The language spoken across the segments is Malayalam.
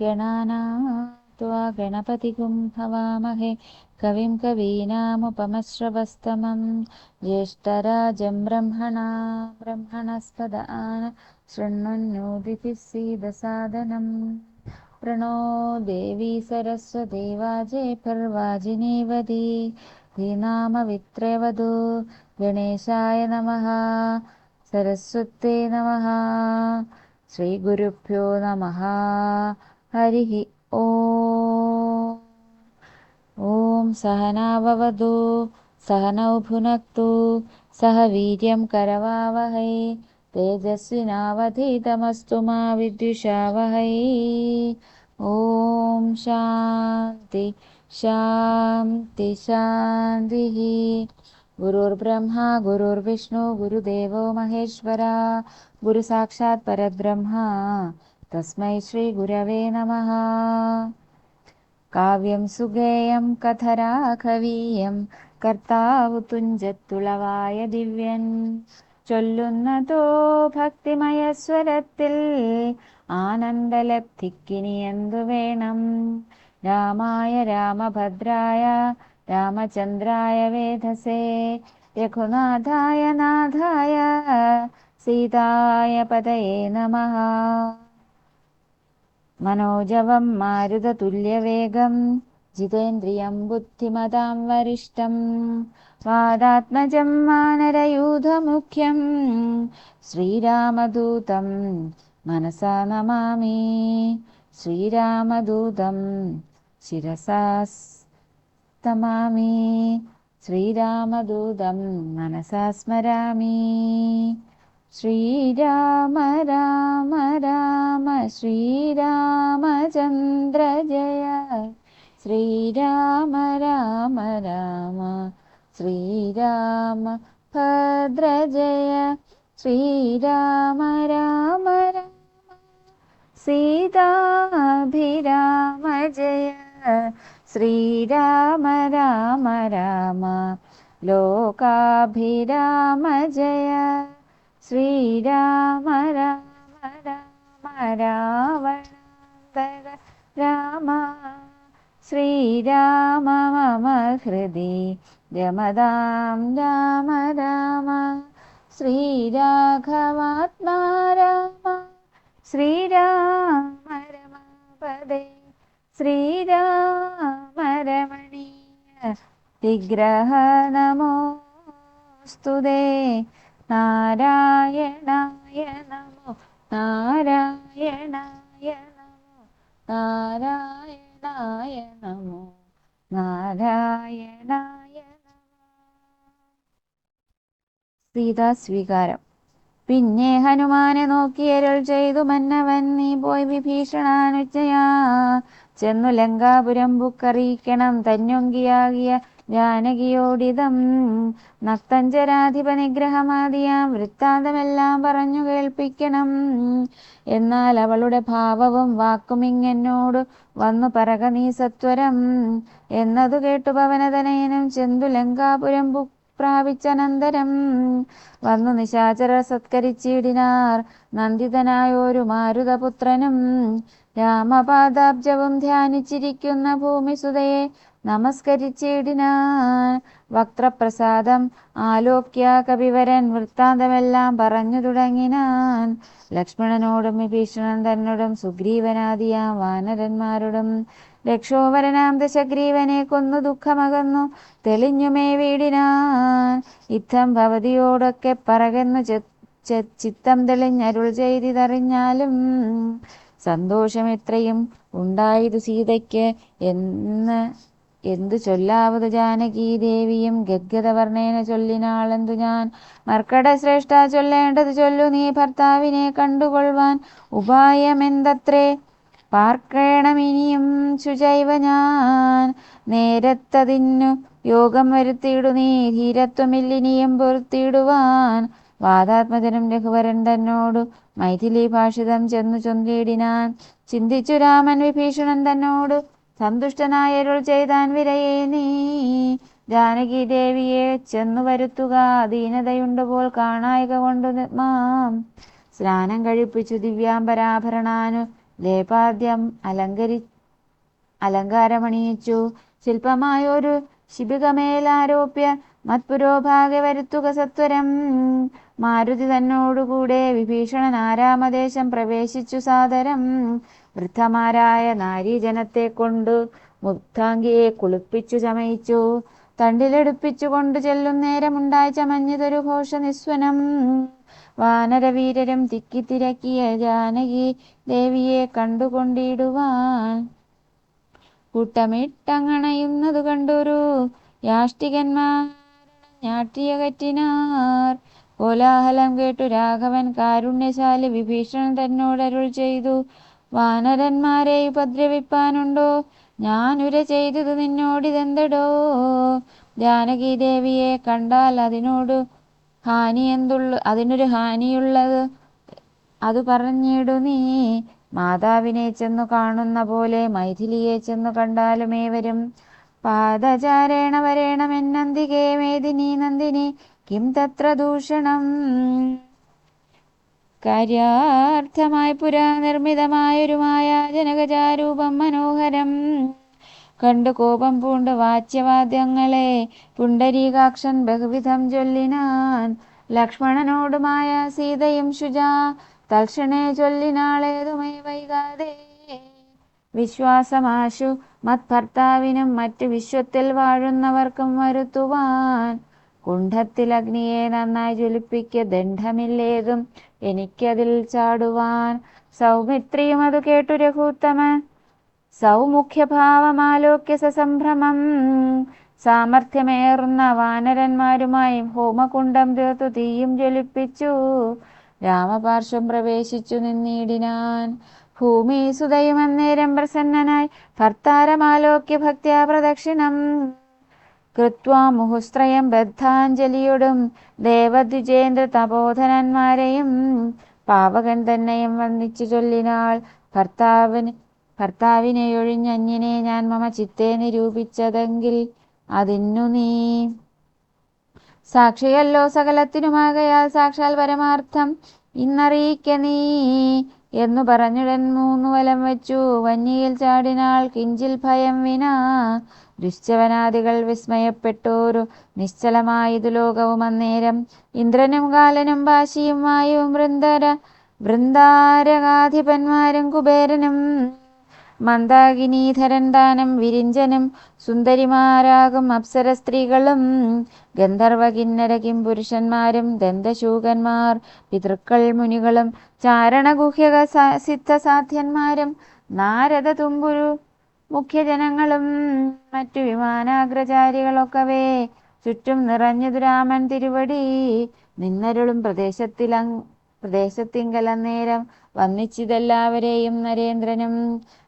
गणानात्वा गणपतिगुं हवामहे। कविं कवीनामुपमश्रवस्तमं। ज्येष्ठराजं ब्रह्मणा ब्रह्मणस्पद आन शृण्वन्नोदितिः सीदसादनम् प्रणो देवी सरस्वती वाजे पर्वाजिनीवदी धीनामवित्रेवधू गणेशाय नमः। सरस्वत्यै नमः। श्रीगुरुभ्यो नमः हरिः ॐ ॐ सहनाववतु सहनौ भुनक्तु सह वीर्यं करवावहै तेजस्विनावधीतमस्तु मा विद्विषावहै ॐ शान्ति शान्ति शान्तिः। गुरुर्ब्रह्मा गुरुर्विष्णु गुरुदेवो महेश्वरा गुरुसाक्षात् परब्रह्मा तस्मै श्रीगुरवे नमः കാവ്യം സുഗേയം കഥരാ കവീയം കർത്താവു തുഞ്ചത്തുളവായ ദിവ്യൻ ചൊല്ലുന്നതോ ഭക്തിമയ സ്വരത്തിൽ ആനന്ദലബ്ധിക്കിനി എന്തു വേണം രാമായ രാമഭദ്രായ രാമചന്ദ്രായ വേധസേ രഘുനാഥായ നാഥായ സീതായ പതയേ നമഃ मनोजवं मारुदतुल्यवेगं जितेन्द्रियं बुद्धिमतां वरिष्ठं वादात्मजं मानरयूधमुख्यं श्रीरामदूतं मनसा नमामि श्रीरामदूतं शिरसा शिरसामामि श्रीरामदूतं मनसा स्मरामि ശ്രീരാമ രാമ രാമ ശ്രീരാമചന്ദ്ര ജയ. ശ്രീരാമ രാമ രാമ ശ്രീരാമ ഭദ്ര ജയ. ശ്രീരാമ രാമ രാമ സീതാഭിരാമ ജയ. ശ്രീരാമ രാമ രാമ ലോകാഭിരാമ ജയ. ശ്രീരാമ രാമ രാമ രാവണാന്തക രാമ ശ്രീരാമ മമ ഹൃദി രമതാം രാമ രാമ ശ്രീരാഘവാത്മാ രാമ ശ്രീരാമ രമപദേ ശ്രീരാമ രമണീയ വിഗ്രഹ നമോസ്തുതേ. നാരായണായ നമോ നാരായണായ നമോ നാരായണായ നമോ നാരായണായ സീതാ സ്വീകാരം. പിന്നെ ഹനുമാനെ നോക്കിയരുൾ ചെയ്തു മന്നവൻ നീ പോയി വിഭീഷണാനുജയാ. ചെന്നു ലങ്കാപുരം ബുക്കറിയിക്കണം. തന്യൊങ്കിയാകിയ ജാനകിയോടിതം നക്തഞ്ചരാധിപ നിഗ്രഹമാദിയാം വൃത്താന്തമെല്ലാം പറഞ്ഞു കേൾപ്പിക്കണം. എന്നാൽ അവളുടെ ഭാവവും വാക്കും ഇങ്ങെന്നോട് വന്നു പറക നീ സത്വരം. എന്നതു കേട്ടു പവനതനയനും ചെന്തു ലങ്കാപുരം പ്രാപിച്ചനന്തരം. വന്നു നിശാചര സത്കരിച്ചിടിനാർ നന്ദിതനായൊരു മാരുതപുത്രനും. രാമപാദാബ്ജവും ധ്യാനിച്ചിരിക്കുന്ന ഭൂമിസുതയെ നമസ്കരിച്ചിടിനാൻ. വക്രപ്രസാദം ആലോക്യ കവിവരൻ വൃത്താന്തമെല്ലാം പറഞ്ഞു തുടങ്ങിനാൻ. ലക്ഷ്മണനോടും വിഭീഷണൻ തന്നോടും സുഗ്രീവനാദിയ വാനരന്മാരോടും രക്ഷോവരനാം ദശഗ്രീവനെ കൊന്നു ദുഃഖമകന്നു തെളിഞ്ഞുമേ വീടിനാൻ. ഇത്തം ഭവതിയോടൊക്കെ പറകെന്നു ചിത്തം തെളിഞ്ഞരുൾ ചെയ്തിതറിഞ്ഞാലും സന്തോഷം ഇത്രയും ഉണ്ടായതു സീതയ്ക്ക് എന്ന് എന്തു ചൊല്ലാവത് ജാനകി ദേവിയും? ഗദ്ഗതവർണേന ചൊല്ലിനാളെന്തു ഞാൻ? മർക്കട ശ്രേഷ്ഠ ചൊല്ലേണ്ടത് ചൊല്ലു നീ ഭർത്താവിനെ കണ്ടുകൊള്ളുവാൻ. ഉപായമെന്തത്രേ? പാർക്കേണമിനിയും ശുചൈവ ഞാൻ. നേരത്തതിന്നു യോഗം വരുത്തിയിടു നീ ധീരത്വമില്ലിനിയും പൊരുത്തിയിടുവാൻ. വാദാത്മജനം രഘുവരൻ തന്നോടു മൈഥിലി ഭാഷിതം ചെന്നു ചൊന്തിയിടിനാൻ ചിന്തിച്ചു രാമൻ വിഭീഷണൻ തന്നോട് സന്തുഷ്ടനായരുൾ ചെയ്താൻ വിരയേ നീ. ജാനകി ദേവിയെ ചെന്നു വരുത്തുക. ദീനതയുണ്ടുപോൽ കാണായിക കൊണ്ടു മാം സ്നാനം കഴിപ്പിച്ചു ദിവ്യാംബരാഭരണാനു ലേപാദ്യം അലങ്കരി അലങ്കാരമണിയിച്ചു. ശില്പമായൊരു ശിബികമേലാരോപ്യ മത്പുരോഭാഗെ വരുത്തുക സത്വരം. മാരുതി തന്നോടുകൂടെ വിഭീഷണൻ ആരാമദേശം പ്രവേശിച്ചു സാദരം. വൃദ്ധമാരായ നാരീജനത്തെ കൊണ്ടു മുക്താംഗിയെ കുളിപ്പിച്ചു ചമയിച്ചു. തണ്ടിലെടുപ്പിച്ചുകൊണ്ട് ചെല്ലും നേരമുണ്ടായി ചമഞ്ഞതൊരു ഘോഷ നിസ്വനം വാനരവീരരും തിക്കിത്തിരക്കിയ ജാനകി ദേവിയെ കണ്ടുകൊണ്ടിടുവാൻ. കൂട്ടമിട്ടങ്ങണയുന്നതു കണ്ടൊരു യാഷ്ടികന്മാർ ഞാട്ടിയകറ്റിനാർ കോലാഹലം കേട്ടു രാഘവൻ കാരുണ്യശാലി വിഭീഷണൻ തന്നോടരുൾ ചെയ്തു. വാനരന്മാരെ ഉപദ്രവിപ്പാനുണ്ടോ? ഞാനുര ചെയ്തത് നിന്നോടിതെന്തടോ? ജാനകി ദേവിയെ കണ്ടാൽ അതിനോട് ഹാനി എന്തുള്ളു അതിനൊരു ഹാനിയുള്ളത് അത് പറഞ്ഞിടു നീ. മാതാവിനെ ചെന്നു കാണുന്ന പോലെ മൈഥിലിയെ ചെന്നു കണ്ടാലും ഏവരും പാദചാരേണ വരേണമെന്നന്തികേ മേദിനി നന്ദിനി കിം തത്ര ദൂഷണം? കാര്യാർത്ഥമായി പുരാനിർമ്മിതമായൊരു മായാജനകജാരൂപം മനോഹരം. കണ്ടു കോപം പൂണ്ട് വാച്യവാദ്യങ്ങളെ പുണ്ടരീകാക്ഷൻ ബഹുവിധം ചൊല്ലിനാൻ. ലക്ഷ്മണനോടുമായ സീതയും ശുജ തൽക്ഷണേ ചൊല്ലിനാളേതുമേ വൈകാതെ. വിശ്വാസമാശു മത്ഭർത്താവിനും മറ്റു വിശ്വത്തിൽ വാഴുന്നവർക്കും വരുത്തുവാൻ. കുണ്ഠത്തിൽ അഗ്നിയെ നന്നായി ജ്വലിപ്പിക്ക ദണ്ഡമില്ലേതും എനിക്കതിൽ ചാടുവാൻ. സൗമിത്രിയും അത് കേട്ടു രഘുത്തമൻ. സൗമുഖ്യഭാവമാലോക്യ സസംഭ്രമം. സാമർഥ്യമേറുന്ന വാനരന്മാരുമായി ഹോമകുണ്ടം തീർത്തു തീയും ജ്വലിപ്പിച്ചു. രാമപാർശ്വം പ്രവേശിച്ചു നിന്നിടിനാൻ. ഭൂമി സുതയും അന്നേരം പ്രസന്നനായി ഭർത്താരമാലോക്യ ഭക്ത്യാ പ്രദക്ഷിണം. കൃത്വാ മുഹുസ്ത്രയം ബദ്ധാഞ്ജലിയോടും ദേവദ്വിജേന്ദ്ര തപോധനന്മാരെയും പാവകൻ തന്നെയും വന്ദിച്ചു ചൊല്ലിനാൾ. ഭർത്താവിന് ഭർത്താവിനെ ഞാൻ മമ ചിത്തെ നിരൂപിച്ചതെങ്കിൽ അതിന്നു നീ. സാക്ഷിയല്ലോ സകലത്തിനുമാകയാൽ സാക്ഷാൽ പരമാർത്ഥം ഇന്നറിയിക്ക നീ എന്നു പറഞ്ഞുടൻ മൂന്നു വലം വെച്ചു. വന്യയിൽ ചാടിനാൾ കിഞ്ചിൽ ഭയം വിനാ ദുശ്ചവനാദികൾ വിസ്മയപ്പെട്ടോരു നിശ്ചലമായതു ലോകവും അന്നേരം ഇന്ദ്രനും കാലനും വായുവും വൃന്ദര വൃന്ദാരകാധിപന്മാരും കുബേരനും മന്ദാകിനീധരൻ ദാനം വിരിഞ്ചനും സുന്ദരിമാരാകും അപ്സര സ്ത്രീകളും ഗന്ധർവ പുരുഷന്മാരും ദന്തശൂകന്മാർ പിതൃക്കൾ മുനികളും ചാരണഗുഹ്യക സിദ്ധസാധ്യന്മാരും നാരദ തുമ്പുരു മുഖ്യജനങ്ങളും മറ്റു വിമാനാഗ്രചാരികളൊക്കവേ ചുറ്റും നിറഞ്ഞു രാമൻ തിരുവടി. നിന്നരുളും പ്രദേശത്തിലങ് പ്രദേശത്തിങ്കലന്നേരം വന്നിച്ചിതെല്ലാവരെയും നരേന്ദ്രനും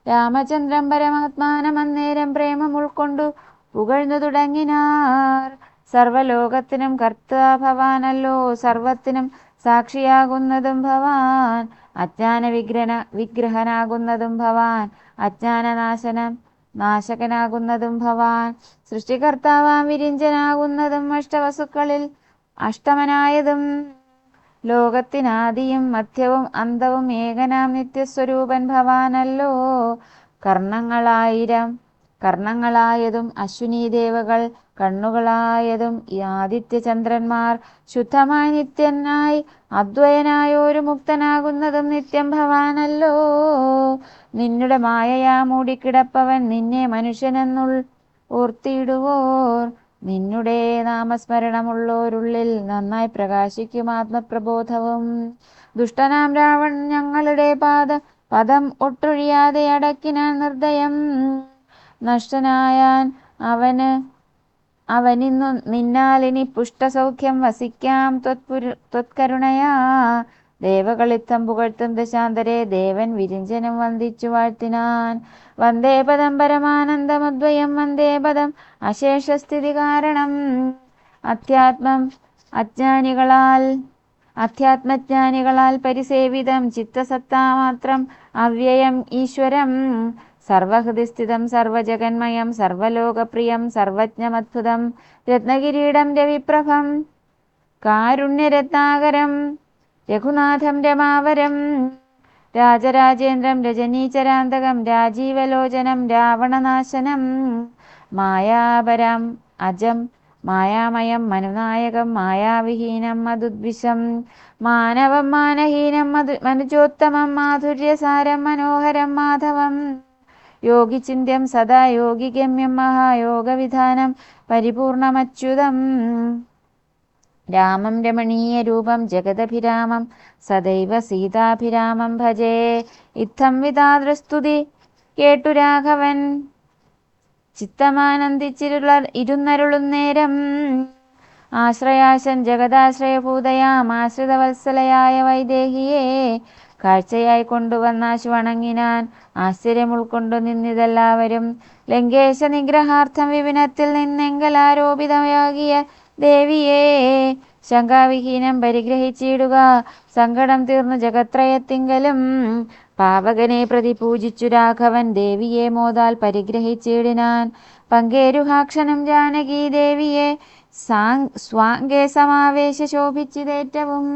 രാമചന്ദ്രൻ പരമാത്മാനം അന്നേരം പ്രേമം ഉൾക്കൊണ്ടു പുകഴ്ന്നു തുടങ്ങിനാർ. സർവലോകത്തിനും കർത്താ ഭവാനല്ലോ സർവത്തിനും സാക്ഷിയാകുന്നതും ഭവാൻ അജ്ഞാന വിഗ്രഹ വിഗ്രഹനാകുന്നതും ഭവാൻ അജ്ഞാനനാശനം നാശകനാകുന്നതും ഭവാൻ സൃഷ്ടികർത്താവാം വിരിഞ്ചനാകുന്നതും അഷ്ടവസുക്കളിൽ അഷ്ടമനായതും ലോകത്തിനാദിയും മധ്യവും അന്തവും ഏകനാം നിത്യസ്വരൂപൻ ഭവാനല്ലോ. കർണങ്ങളായിരം കർണങ്ങളായതും അശ്വിനീദേവകൾ കണ്ണുകളായതും ആദിത്യചന്ദ്രന്മാർ ശുദ്ധമായി നിത്യനായി അദ്വയനായ ഒരു മുക്തനാകുന്നതും നിത്യം ഭവാനല്ലോ. നിന്നുടെ മായയാ മൂടിക്കിടപ്പവൻ നിന്നെ മനുഷ്യനെന്നുൾ ഓർത്തിയിടുവോർ നിന്നുടെ നാമസ്മരണമുള്ളോരുള്ളിൽ നന്നായി പ്രകാശിക്കും ആത്മപ്രബോധവും. ദുഷ്ടനാം രാവൺ ഞങ്ങളുടെ പാദ പദം ഒട്ടൊഴിയാതെ അടക്കിനാൻ നിർദ്ദയം. നഷ്ടനായാൻ അവന് അവനിന്നു നിന്നാലിനി പുഷ്ടസൗഖ്യം വസിക്കാം. ത്വത്കരുണയാ ദേവകളിത്തം പുകഴ്ത്തും ദശാന്തരെ. ദേവൻ വിരിഞ്ചനം വന്ദിച്ചു വാഴ്ത്തിനാൻ. വന്ദേ പദം പരമാനന്ദമദ്വയം വന്ദേ പദം അശേഷസ്ഥിതി കാരണം. അധ്യാത്മം അജ്ഞാനികളാൽ അധ്യാത്മജ്ഞാനികളാൽ പരിസേവിതം. ചിത്തസത്താമാത്രം അവ്യയം ഈശ്വരം. സർവഹൃദിസ്ഥിതം സർവജഗന്മയം സർവലോകപ്രിയം സർവജ്ഞമത്ഭുതം രത്നകിരീടം രവിപ്രഭം കാരുണ്യരത്നാകരം രഘുനാഥം രമാവരം രാജരാജേന്ദ്രം രജനീചരാന്തകം രാജീവലോചനം രാവണനാശനം മായാപരം അജം മായാമയം മനുനായകം മായാവിഹീനം മധുദ്വിഷം മാനവം മാനഹീനം മധു മനുജോത്തമം മാധുര്യസാരം മനോഹരം മാധവം. യോഗിചിന്യം സദാ യോഗിഗമ്യം മഹായോഗവിധാനം പരിപൂർണമച്യുതം. രാമം രമണീയരൂപം ജഗദഭിരാമം സദൈവ സീതാഭിരാമം ഭജേ. ഇത്തം വിതാദ്രസ്തുതി കേട്ടു രാഘവൻ. ചിത്തമാനന്ദിച്ചിരുള ഇരുന്നരുളുന്നേരം ആശ്രയാശൻ ജഗദാശ്രയഭൂതയാം ആശ്രിതവത്സലയായ വൈദേഹിയെ. കാഴ്ചയായി കൊണ്ടുവന്ന വണങ്ങിനാൻ ആശ്ചര്യം ഉൾക്കൊണ്ടു നിന്നിതെല്ലാവരും. ലങ്കേശ നിഗ്രഹാർത്ഥം വിപിനത്തിൽ നിന്നെങ്കലാരോപിതയാകിയ ദേവിയെ ശങ്കാവിഹീനം പരിഗ്രഹിച്ചിടുക. സങ്കടം തീർന്നു ജഗത്രയത്തിങ്കലും പാവകനെ പ്രതി പൂജിച്ചു രാഘവൻ ദേവിയെ മോദാൽ പരിഗ്രഹിച്ചിടിനാൻ. പങ്കേരുഹാക്ഷനും ജാനകി ദേവിയെ സ്വാംഗേ സമാവേശ ശോഭിച്ചിതേറ്റവും.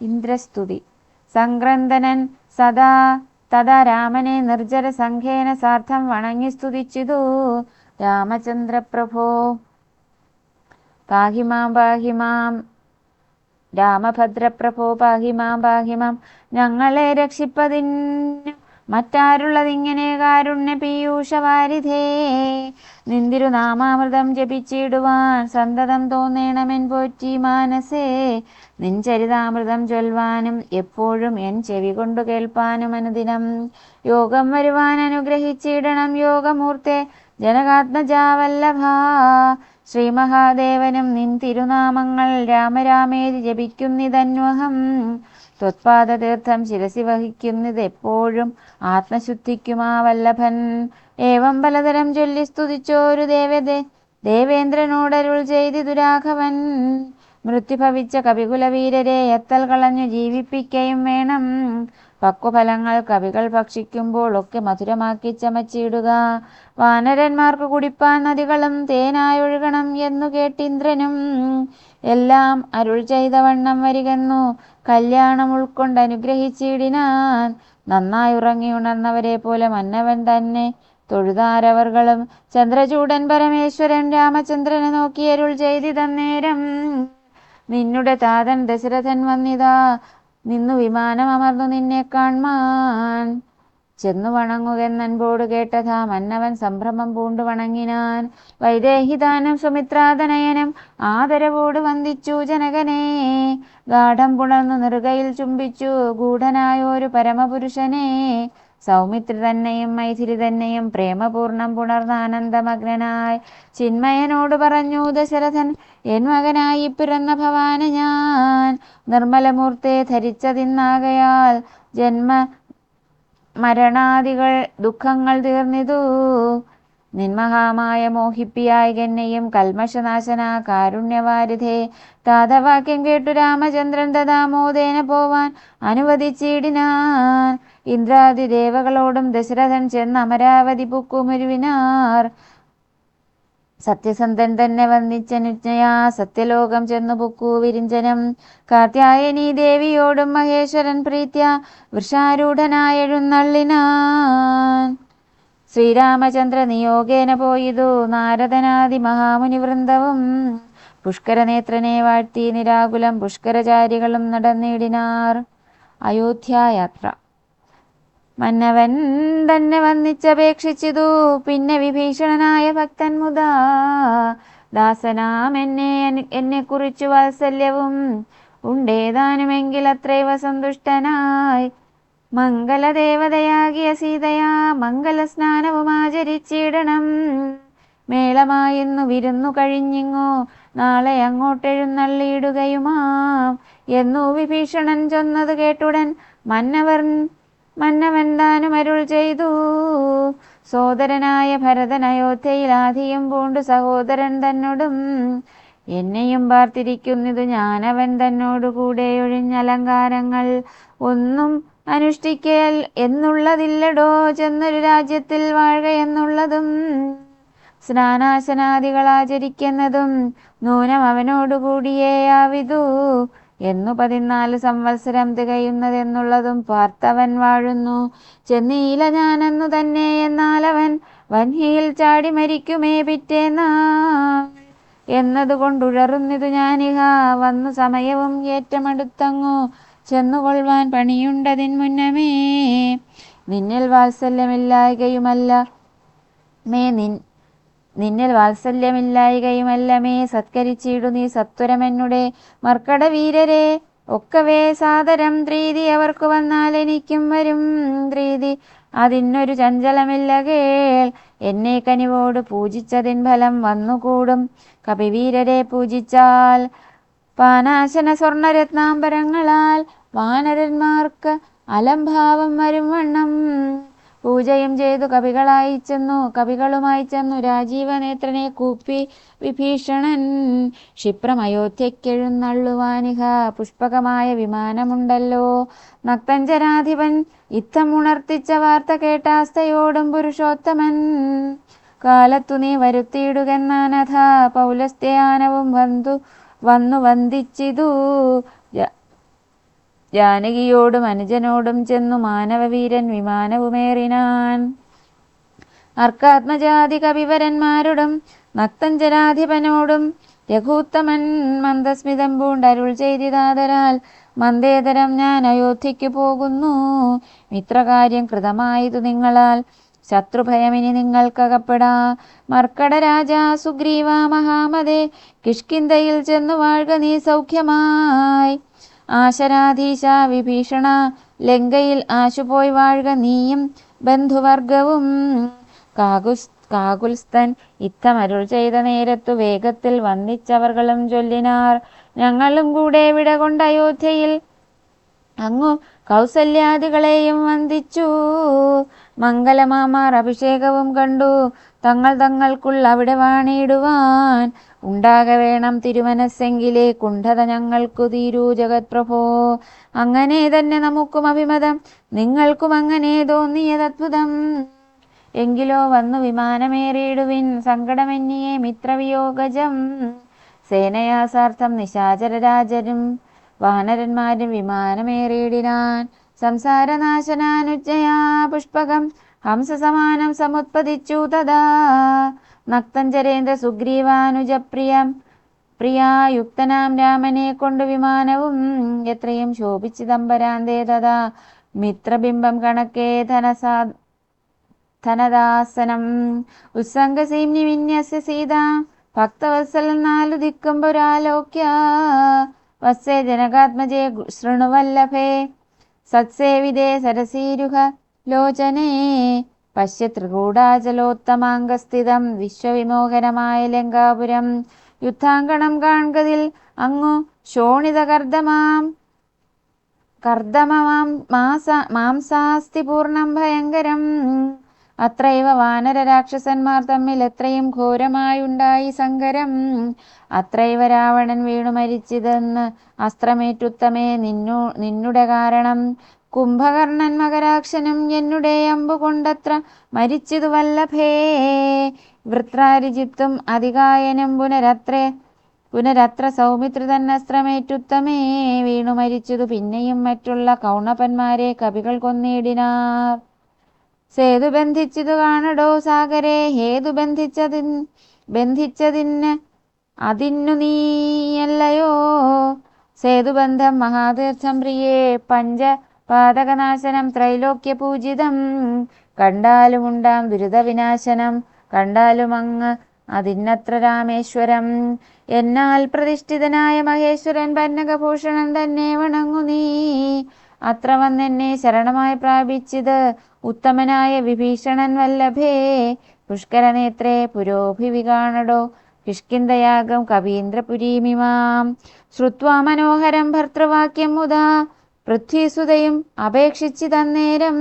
ഇന്ദ്രസ്തുതി. സംക്രന്ദനൻ സദാ തഥാ രാമനെ നിർജര സംഘേന സാർത്ഥം വണങ്ങി സ്തുതിച്ചിതു. രാമചന്ദ്രപ്രഭോ. പാഹിമാം പാഹിമാം. രാമഭദ്രപ്രഭോ പാഹിമാം പാഹിമാം. ഞങ്ങളെ രക്ഷിപ്പതിന്നു മറ്റാരുള്ളതിങ്ങനെ കാരുണ്യ പീയൂഷവാരിധേ. നിന്തിരുനാമാമൃതം ജപിച്ചിടുവാൻ സന്തതം തോന്നേണമെൻ പോറ്റി മാനസേ. നിൻചരിതാമൃതം ചൊൽവാനും എപ്പോഴും എൻ ചെവി കൊണ്ടു കേൾപ്പാനും അനുദിനം. യോഗം വരുവാൻ അനുഗ്രഹിച്ചിടണം യോഗമൂർത്തെ ജനകാത്മജാവല്ലഭ. ശ്രീമഹാദേവനും നിൻ തിരുനാമങ്ങൾ രാമരാമേരി ജപിക്കുന്നിതന്വഹം. ത്വത്പാദതീർത്ഥം ശിരസി വഹിക്കുന്നത് എപ്പോഴും ആത്മശുദ്ധിക്കുമാ വല്ലഭൻ ഏവം പലതരം ചൊല്ലി സ്തുതിച്ചോരു ദേവത ദേവേന്ദ്രനോടരുൾ ചെയ്തി ദുരാഘവൻ. മൃത്യുഭവിച്ച കവികുലവീരരെ എത്തൽ കളഞ്ഞു ജീവിപ്പിക്കുകയും വേണം. പക്വഫലങ്ങൾ കവികൾ ഭക്ഷിക്കുമ്പോൾ ഒക്കെ മധുരമാക്കി ചമച്ചിടുക. വാനരന്മാർക്ക് കുടിപ്പാൻ നദികളും തേനായൊഴുകണം എന്നു കേട്ടിന്ദ്രനും എല്ലാം അരുൾ ചെയ്ത വണ്ണം വരികെന്നു. കല്യാണം ഉൾക്കൊണ്ട് അനുഗ്രഹിച്ചിടിനാൻ. നന്നായി ഉറങ്ങി ഉണർന്നവരെ പോലെ മന്നവൻ തന്നെ. തൊഴുതാരവർകളും ചന്ദ്രചൂടൻ പരമേശ്വരൻ രാമചന്ദ്രനെ നോക്കി അരുൾ ചെയ്തിതന്നേരം നിന്നുടെ താതൻ ദശരഥൻ വന്നിതാ. നിന്നു വിമാനം അമർന്നു നിന്നെ കാൺമാൻ ചെന്നു നൻപോട് കേട്ടതാ മന്നവൻ സംഭ്രമം പൂണ്ടു വണങ്ങിനാൻ. വൈദേഹിദാനം സുമിത്രാതനയനം ആദരവോട് വന്ദിച്ചു ജനകനെ. ഗാഠം പുണർന്നു നെറുകയിൽ ചുംബിച്ചു ഗൂഢനായൊരു പരമപുരുഷനെ. സൗമിത്രി തന്നെയും മൈഥിലി തന്നെയും പ്രേമപൂർണം പുണർന്ന ആനന്ദമഗ്നനായി ചിന്മയനോട് പറഞ്ഞു ദശരഥൻ എൻ മകനായി പിറന്ന ഭവാന ഞാൻ. നിർമ്മലമൂർത്തെ ധരിച്ചതിന്നാകയാൽ ജന്മ മരണാദികൾ ദുഃഖങ്ങൾ തീർന്നിതു. നിന്മഹാമായ മോഹിപ്പിയായി എന്നെയും കൽമശനാശനാ കാരുണ്യവാരിധേ. താതവാക്യം കേട്ടു രാമചന്ദ്രൻ തഥാമോദേന പോവാൻ അനുവദിച്ചിടിനാൻ. ഇന്ദ്രാദി ദേവകളോടും ദശരഥൻ ചെന്ന് അമരാവതി പുക്കുമുരുവിനാർ. സത്യസന്ധൻ തന്നെ വന്ദിച്ചനുജ്ഞയാ സത്യലോകം ചെന്നു പൊക്കൂ വിരിഞ്ചനം. കാത്യായനി ദേവിയോടും മഹേശ്വരൻ പ്രീത്യ വൃഷാരൂഢനായെഴുന്നള്ളിനാൻ ശ്രീരാമചന്ദ്ര നിയോഗേന പോയിതു നാരദനാദി മഹാമുനി വൃന്ദവും പുഷ്കരനേത്രനെ വാഴ്ത്തി നിരാകുലം പുഷ്കരചാരികളും നടന്നിടിനാർ. അയോധ്യായാത്ര. മന്നവൻ തന്നെ വന്നിച്ചപേക്ഷിച്ചിതു. പിന്നെ വിഭീഷണനായ ഭക്തൻ മുതാ. ദാസനാം എന്നെ എന്നെ കുറിച്ചു വാത്സല്യവും ഉണ്ടേതാനുമെങ്കിൽ അത്രൈവ സന്തുഷ്ടനായി. മംഗലദേവതയാകിയ സീതയാ മംഗലസ്നാനവും ആചരിച്ചിടണം. മേളമായിന്നു വിരുന്നു കഴിഞ്ഞിങ്ങോ നാളെ അങ്ങോട്ടെഴുന്നള്ളിയിടുകയുമാം. എന്നു വിഭീഷണൻ ചൊന്നത് കേട്ടുടൻ മന്നവർ മന്നവൻ താനും അരുൾ ചെയ്തു. സോദരനായ ഭരതൻ അയോധ്യയിൽ ആധിയും പൂണ്ടു സഹോദരൻ തന്നോടും എന്നെയും പാർത്തിരിക്കുന്നത് ഞാനവൻ തന്നോടു കൂടെ ഒഴിഞ്ഞലങ്കാരങ്ങൾ ഒന്നും അനുഷ്ഠിക്കൽ എന്നുള്ളതില്ലടോ. ചെന്നൊരു രാജ്യത്തിൽ വാഴ എന്നുള്ളതും സ്നാനാശനാദികൾ ആചരിക്കുന്നതും നൂനം അവനോടുകൂടിയേ ആവിതു. എന്നു പതിനാല് സംവത്സരം തികയുന്നതെന്നുള്ളതും പാർത്തവൻ വാഴുന്നു. ചെന്നീല ഞാനെന്നു തന്നെ എന്നാലവൻ വൻഹിയിൽ ചാടി മരിക്കുമേ പിറ്റേന്നാൾ എന്നതുകൊണ്ടുഴറുന്നിതു ഞാനിഹ. വന്നു സമയവും ഏറ്റമടുത്തങ്ങു. ചെന്നുകൊള്ളുവാൻ പണിയുണ്ടതിൻ മുന്നമേ. നിന്നിൽ വാത്സല്യമില്ലായകയുമല്ല. മേ നിൻ നിന്നിൽ വാത്സല്യമില്ലായികയുമല്ലമേ. സത്കരിച്ചിടു നീ സത്വരമെന്നുടെ മർക്കട വീരരെ ഒക്കവേ സാദരം ത്രീതി. അവർക്കു വന്നാൽ എനിക്കും വരും ത്രീതി. അതിനൊരു ചഞ്ചലമില്ല കേൾ. എന്നെ കനിവോട് പൂജിച്ചതിൻ ഫലം വന്നുകൂടും. കപിവീരരെ പൂജിച്ചാൽ പാനാശന സ്വർണരത്നാംബരങ്ങളാൽ. വാനരന്മാർക്ക് അലംഭാവം വരും വണ്ണം. പൂജയും ചെയ്തു കവികളായി ചെന്നു. കവികളുമായി ചെന്നു രാജീവനേത്രനെ കൂപ്പി വിഭീഷണൻ. ക്ഷിപ്രം അയോധ്യക്കെഴുന്നള്ളുവാനിഹ പുഷ്പകമായ വിമാനമുണ്ടല്ലോ. നക്തഞ്ചരാധിപൻ യുദ്ധമുണർത്തിച്ച വാർത്ത കേട്ടാസ്തയോടും പുരുഷോത്തമൻ. കാലത്തു നീ വരുത്തിയിടുകെന്നാനഥ പൗലസ്ത്യാനവും വന്നു വന്നു വന്ദിച്ചിതു. ജാനകിയോടും അനുജനോടും ചെന്നു മാനവവീരൻ വിമാനവുമേറിനാൻ. അർക്കാത്മജാതി കവിവരന്മാരോടും നക്തഞ്ചരാധിപനോടും രഘൂത്തമൻ മന്ദസ്മിതം പൂണ്ടരുൾ ചെയ്തിതാതരാൽ മന്ദേതരം ഞാൻ അയോധ്യയ്ക്ക് പോകുന്നു. മിത്രകാര്യം കൃതമായതു നിങ്ങളാൽ. ശത്രുഭയമിനി നിങ്ങൾക്കകപ്പെടാ. മർക്കട രാജാ സുഗ്രീവ മഹാമതേ കിഷ്കിന്തയിൽ ചെന്നു വാഴ്ക നീ സൗഖ്യമായി. ആശരാധീശ വിഭീഷണ ലങ്കയിൽ ആശുപോയി വാഴുക നീയും ബന്ധുവർഗവും. കാകുസ് കാകുൽസ്തൻ ഇത്തമരുൾ ചെയ്ത നേരത്തു വേഗത്തിൽ വന്നിച്ചവർകളും ചൊല്ലിനാർ. ഞങ്ങളും കൂടെ വിട കൊണ്ട് അയോധ്യയിൽ അങ്ങു കൗസല്യാദികളെയും വന്ദിച്ചു. മംഗലമാമാർ അഭിഷേകവും കണ്ടു. തങ്ങൾ തങ്ങൾക്കുള്ള അവിടെ വാണിയിടുവാൻ. ഉണ്ടാക വേണം തിരുമനസ്സെങ്കിലേ കുണ്ഠത ഞങ്ങൾക്കു തീരൂ ജഗത് പ്രഭോ അങ്ങനെ തന്നെ നമുക്കും അഭിമതം. നിങ്ങൾക്കും അങ്ങനെ തോന്നിയതത്ഭുതം എങ്കിലോ വന്നു വിമാനമേറിയിടുവിൻ. സങ്കടമെന്നിയെ മിത്രവിയോഗജം. സേനയാസാർത്ഥം നിശാചരരാജരും വാനരന്മാരും വിമാനമേറിയിടിനാൻ. സംസാരനാശനാനുജ്ജയാ പുഷ്പകം. ഹംസസമാനം സമുത്പതിച്ചു തഥാ. നക്തഞ്ചരേന്ദ്ര സുഗ്രീവാനുജപ്രിയം. പ്രിയായുക്തനാം രാമനെ കൊണ്ടു വിമാനവും എത്രയും ശോഭിച്ചിദംബരാന്തേ തഥാ. മിത്രബിംബം കണക്കേ ധനസാ ധനദാസനം. ഉത്സംഗസീംനി വിന്യസ്യ സീത. ഭക്തവത്സൽ നാലു ദിക്കുമ്പൊരാലോക്യ വത്സേ ജനകാത്മജേ ശൃണുവല്ലഭേ സത്സേവിതേ സരസീരുഹ ലോചനേ പശ്യ ത്രികൂടാചലോത്തമാംഗസ്ഥിതം വിശ്വവിമോഹനമായ ലങ്കാപുരം. യുദ്ധാങ്കണം കാൺകതിൽ അങ്ങു ശോണിതകർദ്ദമാം കർദ്ദമമാം മാസ മാംസാസ്തി പൂർണം ഭയങ്കരം. അത്രൈവ വാനര രാക്ഷസന്മാർ തമ്മിൽ എത്രയും ഘോരമായുണ്ടായി സങ്കരം. അത്രൈവ രാവണൻ വീണു മരിച്ചിതെന്ന് അസ്ത്രമേറ്റുത്തമേ നിന്നു നിന്നുടെ കാരണം. കുംഭകർണൻ മകരാക്ഷനും എന്നുടെ അമ്പു കൊണ്ടത്ര മരിച്ചതു വല്ലഭേ. വൃത്രാരിജിത്തും അതികായനും പുനരത്രേ പുനരത്ര സൗമിത്രി തന്നസ്ത്രമേറ്റുത്തമേ വീണു മരിച്ചതു പിന്നെയും മറ്റുള്ള കൗണപന്മാരെ കവികൾ കൊന്നിടിനാർ. സേതു ബന്ധിച്ചതു കാണടോ സാഗരെ? ഹേതു ബന്ധിച്ചതിൻ ബന്ധിച്ചതിന് അതിന്നു നീയല്ലയോ? സേതുബന്ധം മഹാതീർത്ഥം പ്രിയേ. പഞ്ച പാതകനാശനം ത്രൈലോക്യ പൂജിതം കണ്ടാലുമുണ്ടാം ദുരിതവിനാശനം. കണ്ടാലും അങ്ങ് അതിന്നത്ര രാമേശ്വരം. എന്നാൽ പ്രതിഷ്ഠിതനായ മഹേശ്വരൻ പന്നകഭൂഷണൻ തന്നെ വണങ്ങു നീ. അത്ര വന്നെന്നെ ശരണമായി പ്രാപിച്ചത് ഉത്തമനായ വിഭീഷണൻ വല്ലഭേ. പുഷ്കരനേത്രേ പുരോഭിവി കാണടോ. കവീന്ദ്രപുരീമിമാം. ശ്രുത്വാ മനോഹരം ഭർത്തൃവാക്യം മുതാ. പൃഥ്വീസുതയും അപേക്ഷിച്ചു തന്നേരം.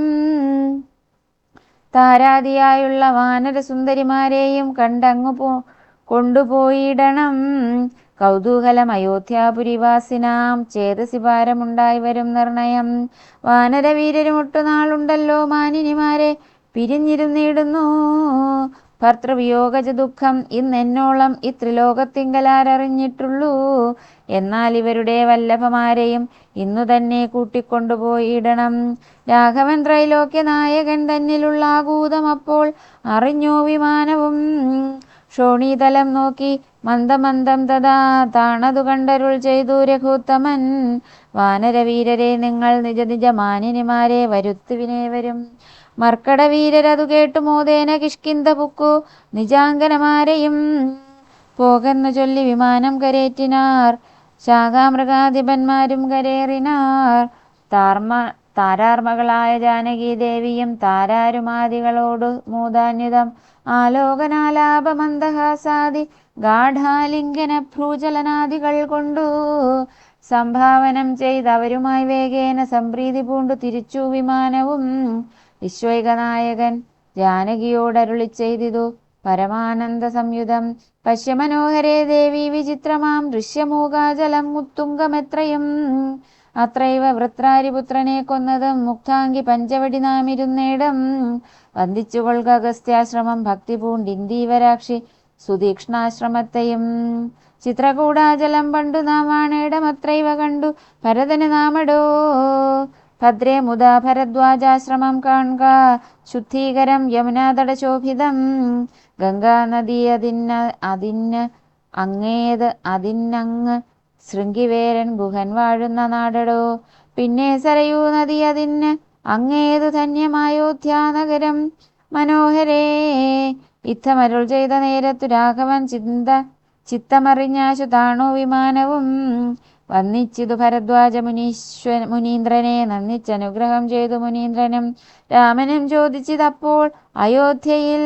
താരാദിയായുള്ള വാനരസുന്ദരിമാരെയും കണ്ടങ്ങു പോ കൊണ്ടുപോയിടണം. കൗതൂഹലം അയോധ്യാപുരിവാസിനാം ചേതസിഭാരമുണ്ടായി വരും നിർണയം. വാനരവീരരുമൊട്ടുനാളുണ്ടല്ലോ മാനിനിമാരെ പിരിഞ്ഞിരുന്നിടുന്നു. ഭർത്തൃവിയോഗജ ദുഃഖം ഇന്നെന്നോളം ഇത്രിലോകത്തിങ്കലാരറിഞ്ഞിട്ടുള്ളൂ എന്നാൽ ഇവരുടെ വല്ലഭമാരെയും ഇന്നു തന്നെ കൂട്ടിക്കൊണ്ടുപോയിടണം. രാഘവൻ ത്രൈലോക്യ നായകൻ തന്നിലുള്ള ആകൂതം അപ്പോൾ അറിഞ്ഞു വിമാനവും. ക്ഷോണീതലം നോക്കി മന്ദമന്ദം തഥാ താണതു കണ്ടരുൾ ചെയ്തു രഘുത്തമൻ. വാനരവീരരെ നിങ്ങൾ നിജ നിജ മാനിനിമാരെ വരുത്തുവിനേവരും മർക്കടവീരരതു കേട്ടു മോദേന കിഷ്കിന്ത പുക്കു നിജാങ്കനമാരെയും പോകെന്നു ചൊല്ലി വിമാനം കരേറ്റിനാർ. ശാഖാമൃഗാധിപന്മാരും കരേറിനാർ. താർമ താരാർമകളായ ജാനകി ദേവിയും താരാരുമാദികളോട് മൂതാന്യതം ആലോകനാലാപമന്ദഹാസാദി ഗാഠാലിംഗന ഭ്രൂചലനാദികൾ കൊണ്ടു സംഭാവനം ചെയ്തവരുമായി വേഗേന സംപ്രീതി പൂണ്ടു തിരിച്ചു വിമാനവും വിശ്വൈകനായകൻ ജാനകിയോടരുളി ചെയ്തിതു പരമാനന്ദ സംയുതം. പശ്യമനോഹരേ ദേവി വിചിത്രമാം ദൃശ്യമൂകാചലം മുത്തുംഗമെത്രയും അത്രൈവ വൃത്രാരിപുത്രനെ കൊന്നതും മുക്താങ്കി പഞ്ചവടി നാമിരുന്നേടം. വന്ദിച്ചുകൊള്ളുക അഗസ്ത്യാശ്രമം ഭക്തി പൂണ്ടിന്ദീവരാക്ഷി സുതീക്ഷ്ണാശ്രമത്തെയും. ചിത്രകൂടാചലം പണ്ടു നാം വാണേടമത്രൈവ കണ്ടു ഭരതന് നാമടോ. ഭദ്രേ മുദാ ഭരദ്വാജാശ്രമം കാൺക ശുദ്ധീകരം യമുനാതട ശോഭിതം. ഗംഗാനദി അതിന്ന അതിന് അങ്ങേത് അതിന്നങ്ങ് ശൃംഗിവേരൻ ഗുഹൻ വാഴുന്ന നാടടോ. പിന്നെ സരയൂ നദി അതിന് അങ്ങേതു ധന്യമായോധ്യാനഗരം മനോഹരേ ഇത്തമരുൾ ചെയ്ത നേരത്തു രാഘവൻ ചിന്ത ചിത്തമറിഞ്ഞാശു താണു വിമാനവും വന്നിച്ചിതു ഭരദ്വാജ മുനീശ്വര മുനീന്ദ്രനെ നന്ദിച്ചനുഗ്രഹം ചെയ്തു മുനീന്ദ്രനും രാമനും ചോദിച്ചിതപ്പോൾ അയോധ്യയിൽ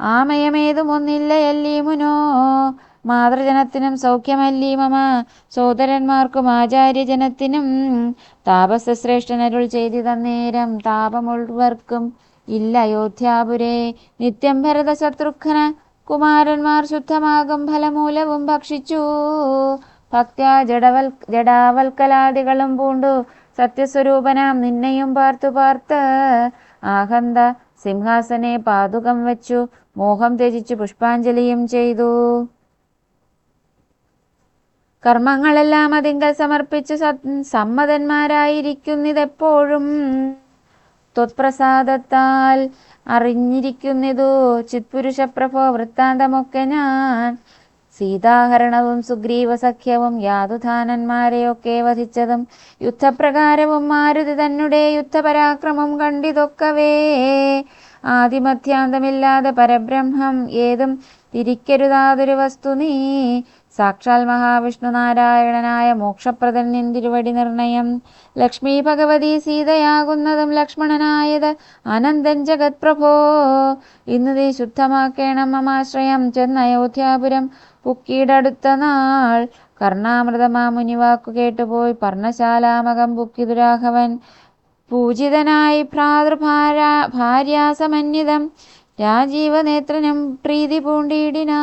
ആമയമേതുമൊന്നില്ല എല്ലീ മുനോ. മാതൃജനത്തിനും സൗഖ്യമല്ലീ മമ സോദരന്മാർക്കും ആചാര്യജനത്തിനും താപസശ്രേഷ്ഠനരുൾ ചെയ്തി തന്നേരം താപമുള്ളവർക്കും ഇല്ല അയോധ്യാപുരേ. നിത്യം ഭരത ശത്രുഘ്ന കുമാരന്മാർ ശുദ്ധമാകും ഫലമൂലവും ഭക്ഷിച്ചു. ഭക്ത്യാ ജഡവൽ ജഡാവൽക്കലാദികളും പൂണ്ടു. സത്യസ്വരൂപനാം നിന്നെയും പാർത്തു പാർത്ത്. ആഹന്ത സിംഹാസനെ പാതുകം വച്ചു. മോഹം ത്യജിച്ചു പുഷ്പാഞ്ജലിയും ചെയ്തു. കർമ്മങ്ങളെല്ലാം അതിങ്കൽ സമർപ്പിച്ച് സമ്മതന്മാരായിരിക്കുന്നിതെപ്പോഴും. ത്വത്പ്രസാദത്താൽ ചിത്പുരുഷ ചിത്പുരുഷപ്രഭോ വൃത്താന്തമൊക്കെ ഞാൻ. സീതാഹരണവും സുഗ്രീവ സഖ്യവും യാതുധാനന്മാരെയൊക്കെ വധിച്ചതും യുദ്ധപ്രകാരവും മാരുതി തന്നെ യുദ്ധപരാക്രമം കണ്ടിതൊക്കവേ. ആദിമധ്യാന്തമില്ലാതെ പരബ്രഹ്മം ഏതും തിരിക്കരുതാതൊരു വസ്തു നീ. സാക്ഷാൽ മഹാവിഷ്ണു നാരായണനായ മോക്ഷപ്രദൻ നിന്തിരുവടി നിർണയം. ലക്ഷ്മി ഭഗവതി സീതയാകുന്നതും ലക്ഷ്മണനായത് അനന്തൻ ജഗത് പ്രഭോ ഇന്ന് നീ ശുദ്ധമാക്കേണം മമാശ്രയം ചെന്ന അയോധ്യാപുരം. പുക്കിയിടടുത്ത നാൾ കർണാമൃതമാ മുനിവാക്കു കേട്ടുപോയി പർണശാലാമകം പുക്കി ദുരാഘവൻ പൂജിതനായി ഭ്രാതൃഭാര ഭാര്യാസമന്വിതം രാജീവനേത്രനും പ്രീതി പൂണ്ടിടിനാ.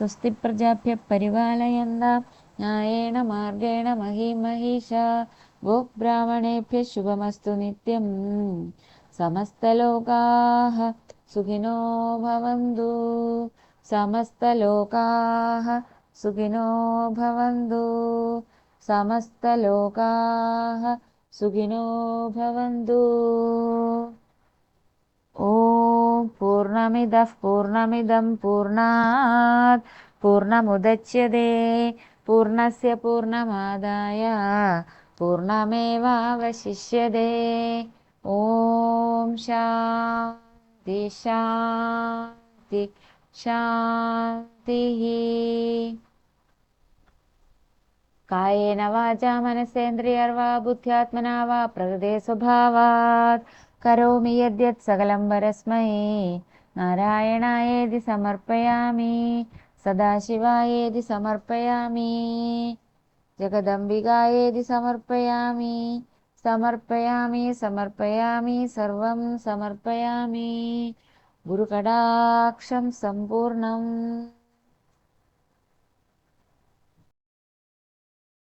స్వస్తి ప్రజాభ్య పరిపాలయంద న్యాయేణ మార్గేణ మహీమహీష గోబ్రాహ్మణేభ్య శుభమస్తు నిత్యం సమస్తలోకా సుఖినో భవందు సమస్తలోకా సుఖినో భవందు సమస్తలోకా సుఖినో భవందు ॐ पूर्णमिदः पूर्णमिदं पूर्णात् पूर्णमुदच्यते पूर्णस्य पूर्णमादाय पूर्णमेवावशिष्यते। ॐ शान्ति शान्ति शान्तिः। कायेन वाचा मनसेन्द्रियर्वा बुद्ध्यात्मना वा प्रकृते स्वभावात्। करोमि यद्यत् सकलं परस्मै नारायणायेति समर्पयामि। सदाशिवायेति समर्पयामि। जगदम्बिकायेति समर्पयामि। समर्पयामि समर्पयामि सर्वं समर्पयामि। गुरुकटाक्षं सम्पूर्णम्